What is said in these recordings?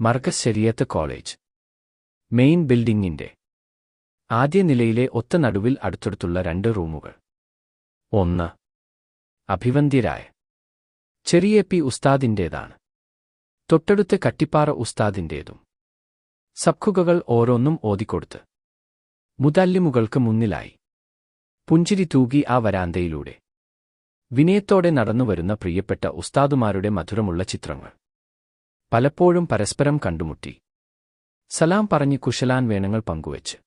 Markaz Shariat college. Main ബിൽഡിംഗിന്റെ ആദ്യ നിലയിലെ ഒത്ത നടുവിൽ അടുത്തടുത്തുള്ള രണ്ട് റൂമുകൾ. ഒന്ന്. അഭിവന്ദ്യരായ ചെറിയ പി ഉസ്താദിന്റേതാണ്. തൊട്ടടുത്ത് കട്ടിപ്പാറ ഉസ്താദിന്റേതും. സബ്ഖുകകൾ ഓരോന്നും ഓതിക്കൊടുത്ത്. മുതല്ലിമുകൾക്ക് മുന്നിലായി. പുഞ്ചിരി തൂകി ആ വരാന്തയിലൂടെ. വിനയത്തോടെ നടന്നുവരുന്ന പ്രിയപ്പെട്ട ഉസ്താദുമാരുടെ മധുരമുള്ള ചിത്രങ്ങൾ. പലപ്പോഴും പരസ്പരം കണ്ടുമുട്ടി. സലാം പറഞ്ഞ് കുശലാൻ വേണങ്ങൾ പങ്കുവച്ച്.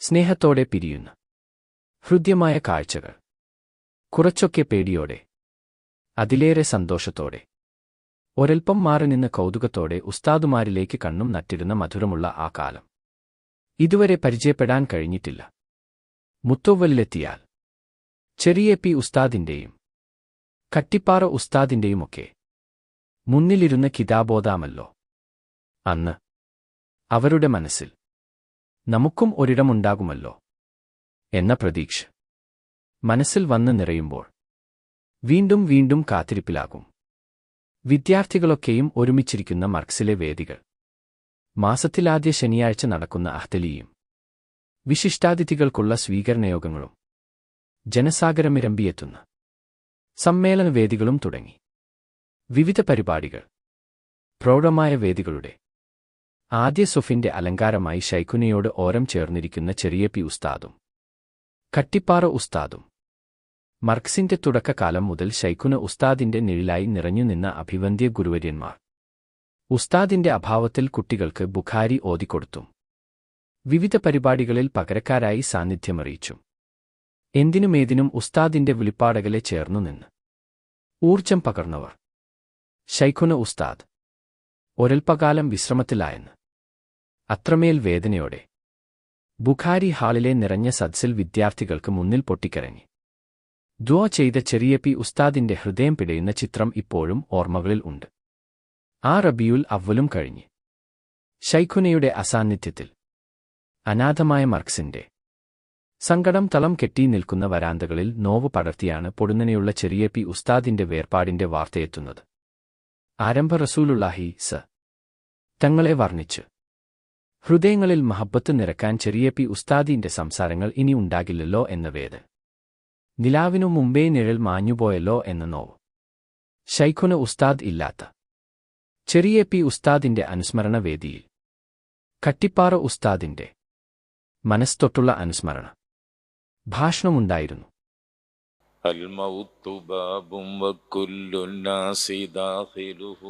സ്നേഹത്തോടെ പിരിയുന്നു. ഹൃദ്യമായ കാഴ്ചകൾ. കുറച്ചൊക്കെ പേടിയോടെ. അതിലേറെ സന്തോഷത്തോടെ. ഒരൽപ്പം മാറി നിന്ന് കൗതുകത്തോടെ ഉസ്താദുമാരിലേക്ക് കണ്ണും നട്ടിരുന്ന മധുരമുള്ള ആ കാലം. ഇതുവരെ പരിചയപ്പെടാൻ കഴിഞ്ഞിട്ടില്ല. മുത്തോവലിലെത്തിയാൽ. ചെറിയ പി ഉസ്താദിന്റെയും. കട്ടിപ്പാറ ഉസ്താദിന്റെയുമൊക്കെ മുന്നിലിരുന്ന് കിതാബോധാമല്ലോ അന്ന് അവരുടെ മനസ്സിൽ നമുക്കും ഒരിടമുണ്ടാകുമല്ലോ എന്ന പ്രതീക്ഷ മനസ്സിൽ വന്ന് നിറയുമ്പോൾ വീണ്ടും വീണ്ടും കാത്തിരിപ്പിലാകും. വിദ്യാർത്ഥികളൊക്കെയും ഒരുമിച്ചിരിക്കുന്ന മർക്സിലെ വേദികൾ. മാസത്തിലാദ്യ ശനിയാഴ്ച നടക്കുന്ന അഹ്തലിയും വിശിഷ്ടാതിഥികൾക്കുള്ള സ്വീകരണയോഗങ്ങളും ജനസാഗരമിരമ്പിയെത്തുന്ന സമ്മേളന വേദികളും തുടങ്ങി. വിവിധ പരിപാടികൾ. പ്രൗഢമായ വേദികളുടെ. ആദ്യ സൊഫിന്റെ അലങ്കാരമായി ശൈഖുനയോട് ഓരം ചേർന്നിരിക്കുന്ന ചെറിയ പി ഉസ്താദും. കട്ടിപ്പാറ ഉസ്താദും. മർക്സിന്റെ തുടക്കകാലം മുതൽ ശൈഖുന ഉസ്താദിന്റെ നിഴലായി നിറഞ്ഞുനിന്ന അഭിവന്ദ്യ ഗുരുവര്യന്മാർ. ഉസ്താദിന്റെ അഭാവത്തിൽ കുട്ടികൾക്ക് ബുഖാരി ഓതിക്കൊടുത്തു. വിവിധ പരിപാടികളിൽ പകരക്കാരായി സാന്നിധ്യമറിയിച്ചും. എന്തിനുമേതിനും ഉസ്താദിന്റെ വിളിപ്പാടകളെ ചേർന്നുനിന്ന് ഊർജം പകർന്നവർ. ശൈഖുന ഉസ്താദ് ഒരൽപ്പകാലം വിശ്രമത്തിലായെന്ന്. അത്രമേൽ വേദനയോടെ. ബുഖാരി ഹാളിലെ നിറഞ്ഞ സദ്സിൽ വിദ്യാർത്ഥികൾക്ക് മുന്നിൽ പൊട്ടിക്കരഞ്ഞി. ദ്വോ ചെയ്ത ചെറിയ പി ഉസ്താദിന്റെ ഹൃദയം പിടയുന്ന ചിത്രം ഇപ്പോഴും ഓർമ്മകളിൽ ഉണ്ട്. ആ റബിയുൽ അവലും കഴിഞ്ഞ്. ശൈഖുനയുടെ അസാന്നിധ്യത്തിൽ. അനാഥമായ മർക്സിന്റെ. സങ്കടം തളം കെട്ടി നിൽക്കുന്ന വരാന്തകളിൽ നോവ് പടർത്തിയാണ് പൊടുന്നനെയുള്ള ചെറിയ പി ഉസ്താദിന്റെ വേർപാടിന്റെ വാർത്തയെത്തുന്നത് ആരംഭ റസൂലുള്ളാഹി സ. തങ്ങളെ വർണിച്ചു. ഹൃദയങ്ങളിൽ മഹബത്ത് നിറക്കാൻ ചെറിയ പി ഉസ്താദിന്റെ സംസാരങ്ങൾ ഇനി ഉണ്ടാകില്ലല്ലോ എന്ന വേദ്. നിലാവിനു മുമ്പേ നിഴൽ മാഞ്ഞുപോയല്ലോ എന്ന നോവ്. ശൈഖുന ഉസ്താദ് ഇല്ലാത്ത. ചെറിയ പി ഉസ്താദിന്റെ അനുസ്മരണ വേദിയിൽ. കട്ടിപ്പാറ ഉസ്താദിന്റെ മനസ്തൊട്ടുള്ള അനുസ്മരണ. ഭാഷണമുണ്ടായിരുന്നു. الموت باب وكل الناس داخله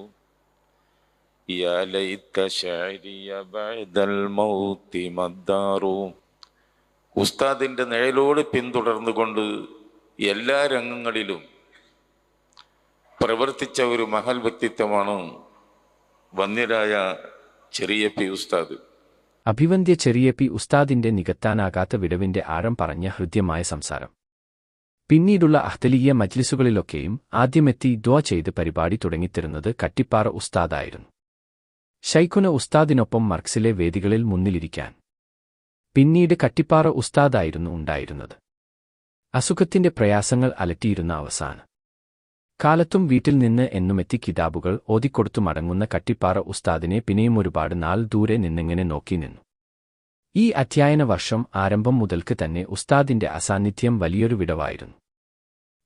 يا ليت شعري بعد الموت مدار ഉസ്താദിന്റെ നിഴലോട് പിന്തുടർന്നുകൊണ്ട് എല്ലാ രംഗങ്ങളിലും പ്രവർത്തിച്ച ഒരു മഹൽ വ്യക്തിത്വമാണ് വന്യരായ ചെറിയ പി ഉസ്താദ് അഭിവന്ദ്യ ചെറിയ പി ഉസ്താദിന്റെ നികത്താനാകാത്ത വിടവിന്റെ ആഴം പറഞ്ഞ ഹൃദ്യമായ സംസാരം പിന്നീടുള്ള അഹ്തലീയ മജ്ലിസുകളിലൊക്കെയും ആദ്യമെത്തി ദ്വാ ചെയ്ത് പരിപാടി തുടങ്ങിത്തരുന്നത് കട്ടിപ്പാറ ഉസ്താദായിരുന്നു. ഷൈഖുന ഉസ്താദിനൊപ്പം മർക്സിലെ വേദികളിൽ മുന്നിലിരിക്കാൻ പിന്നീട് കട്ടിപ്പാറ ഉസ്താദായിരുന്നു ഉണ്ടായിരുന്നത്. അസുഖത്തിന്റെ പ്രയാസങ്ങൾ അലറ്റിയിരുന്ന അവസാന. കാലത്തും വീട്ടിൽ നിന്ന് എന്നുമെത്തി കിതാബുകൾ ഓതിക്കൊടുത്തു മടങ്ങുന്ന കട്ടിപ്പാറ ഉസ്താദിനെ പിന്നെയും ഒരുപാട് നാൾ ദൂരെ നിന്നിങ്ങനെ നോക്കി നിന്നു. ഈ അധ്യയന വർഷം ആരംഭം മുതൽക്ക് തന്നെ ഉസ്താദിന്റെ അസാന്നിധ്യം വലിയൊരു വിടവായിരുന്നു.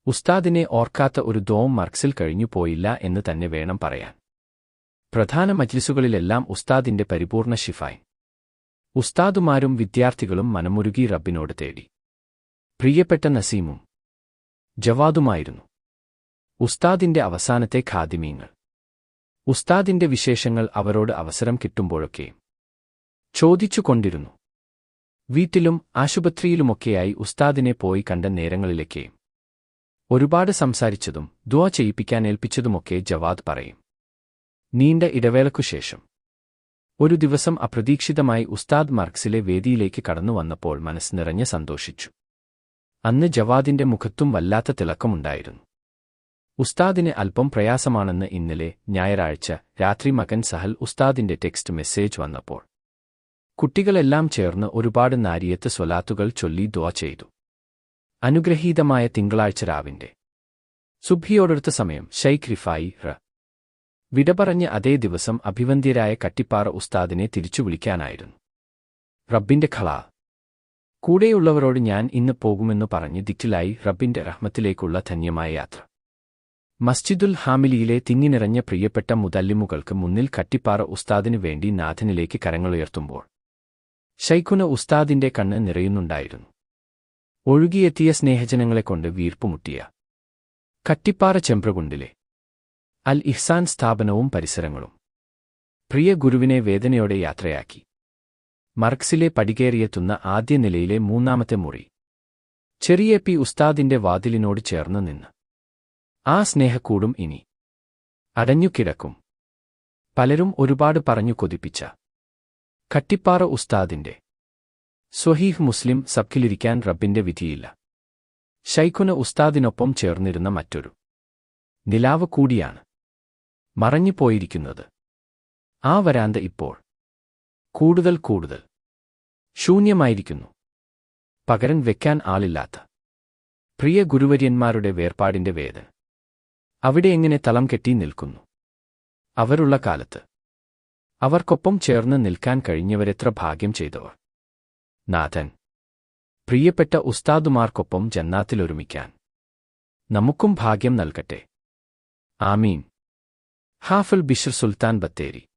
ഉസ്താദിനെ ഓർക്കാത്ത ഒരു ദോം മർക്സിൽ കഴിഞ്ഞു പോയില്ല എന്ന് തന്നെ വേണം പറയാൻ. പ്രധാന മജ്ലിസുകളിലെല്ലാം ഉസ്താദിന്റെ പരിപൂർണ ഷിഫായി ഉസ്താദുമാരും വിദ്യാർത്ഥികളും മനമുരുകി റബ്ബിനോട് തേടി. പ്രിയപ്പെട്ട നസീമും ജവാദുമായിരുന്നു. ഉസ്താദിന്റെ അവസാനത്തെ ഖാദിമീങ്ങൾ. ഉസ്താദിന്റെ വിശേഷങ്ങൾ അവരോട് അവസരം കിട്ടുമ്പോഴൊക്കെയും ചോദിച്ചുകൊണ്ടിരുന്നു. വീട്ടിലും ആശുപത്രിയിലുമൊക്കെയായി ഉസ്താദിനെ പോയി കണ്ട നേരങ്ങളിലേക്ക്. ഒരുപാട് സംസാരിച്ചതും ദ്വാ ചെയ്യിപ്പിക്കാൻ ഏൽപ്പിച്ചതുമൊക്കെ ജവാദ് പറയും. നീണ്ട ഇടവേളക്കുശേഷം ഒരു ദിവസം അപ്രതീക്ഷിതമായി ഉസ്താദ് മർക്സിലെ വേദിയിലേക്ക് കടന്നു വന്നപ്പോൾ മനസ്സ് നിറഞ്ഞ് സന്തോഷിച്ചു. അന്ന് ജവാദിന്റെ മുഖത്തും വല്ലാത്ത തിളക്കമുണ്ടായിരുന്നു. ഉസ്താദിന് അല്പം പ്രയാസമാണെന്ന് ഇന്നലെ ഞായറാഴ്ച രാത്രി മകൻ സഹൽ ഉസ്താദിന്റെ ടെക്സ്റ്റ് മെസ്സേജ് വന്നപ്പോൾ. കുട്ടികളെല്ലാം ചേർന്ന് ഒരുപാട് നാരിയത്ത് സ്വലാത്തുകൾ ചൊല്ലി ദ്വാ ചെയ്തു. അനുഗ്രഹീതമായ തിങ്കളാഴ്ച രാവിന്റെ സുബ്ഹിയോടടുത്ത സമയം ഷെയ്ഖ് റിഫായി റ വിട പറഞ്ഞ അതേ ദിവസം അഭിവന്ദ്യരായ കട്ടിപ്പാറ ഉസ്താദിനെ തിരിച്ചു വിളിക്കാനായിരുന്നു. റബ്ബിന്റെ ഖളാ. കൂടെയുള്ളവരോട് ഞാൻ ഇന്ന് പോകുമെന്ന് പറഞ്ഞ് ദിക്കിലായി റബ്ബിന്റെ റഹ്മത്തിലേക്കുള്ള ധന്യമായ യാത്ര. മസ്ജിദുൽ ഹാമിലിയിലെ തിങ്ങിനിറഞ്ഞ പ്രിയപ്പെട്ട മുതല്ലിമുകൾക്ക് മുന്നിൽ കട്ടിപ്പാറ ഉസ്താദിനു വേണ്ടി നാഥനിലേക്ക് കരങ്ങളുയർത്തുമ്പോൾ ഷൈഖുന ഉസ്താദിന്റെ കണ്ണ് നിറയുന്നുണ്ടായിരുന്നു. ഒഴുകിയെത്തിയ സ്നേഹജനങ്ങളെക്കൊണ്ട് വീർപ്പുമുട്ടിയ കട്ടിപ്പാറ ചെമ്പ്രകുണ്ടിലെ അൽ ഇഹ്സാൻ സ്ഥാപനവും പരിസരങ്ങളും പ്രിയ ഗുരുവിനെ വേദനയോടെ യാത്രയാക്കി. മർക്സിലെ പടികേറിയെത്തുന്ന ആദ്യ നിലയിലെ മൂന്നാമത്തെ മുറി. ചെറിയ പി ഉസ്താദിന്റെ വാതിലിനോട് ചേർന്ന് നിന്ന്. ആ സ്നേഹക്കൂടും ഇനി. അടഞ്ഞുകിടക്കും. പലരും ഒരുപാട് പറഞ്ഞു കൊതിപ്പിച്ച കട്ടിപ്പാറ ഉസ്താദിന്റെ. സ്വഹീഹ് മുസ്ലിം സബ്ഖിലിരിക്കാൻ റബ്ബിന്റെ വിധിയില്ല. ഷൈഖുന ഉസ്താദിനൊപ്പം ചേർന്നിരുന്ന മറ്റൊരു. നിലാവ് കൂടിയാണ്. മറഞ്ഞുപോയിരിക്കുന്നത് ആ വരാന്ത ഇപ്പോൾ. കൂടുതൽ കൂടുതൽ. ശൂന്യമായിരിക്കുന്നു. പകരം വെക്കാൻ ആളില്ലാത്ത. പ്രിയ ഗുരുവര്യന്മാരുടെ വേർപാടിന്റെ വേദന അവിടെ എങ്ങനെ തളം കെട്ടി നിൽക്കുന്നു. അവരുള്ള കാലത്ത്. അവർക്കൊപ്പം ചേർന്ന് നിൽക്കാൻ കഴിഞ്ഞവരെത്ര ഭാഗ്യം ചെയ്തവർ. നാഥൻ. പ്രിയപ്പെട്ട ഉസ്താദുമാർക്കൊപ്പം ജന്നാത്തിലൊരുമിക്കാൻ നമുക്കും ഭാഗ്യം നൽകട്ടെ. ആമീൻ. ഹാഫിൽ ബിഷർ സുൽത്താൻ ബത്തേരി.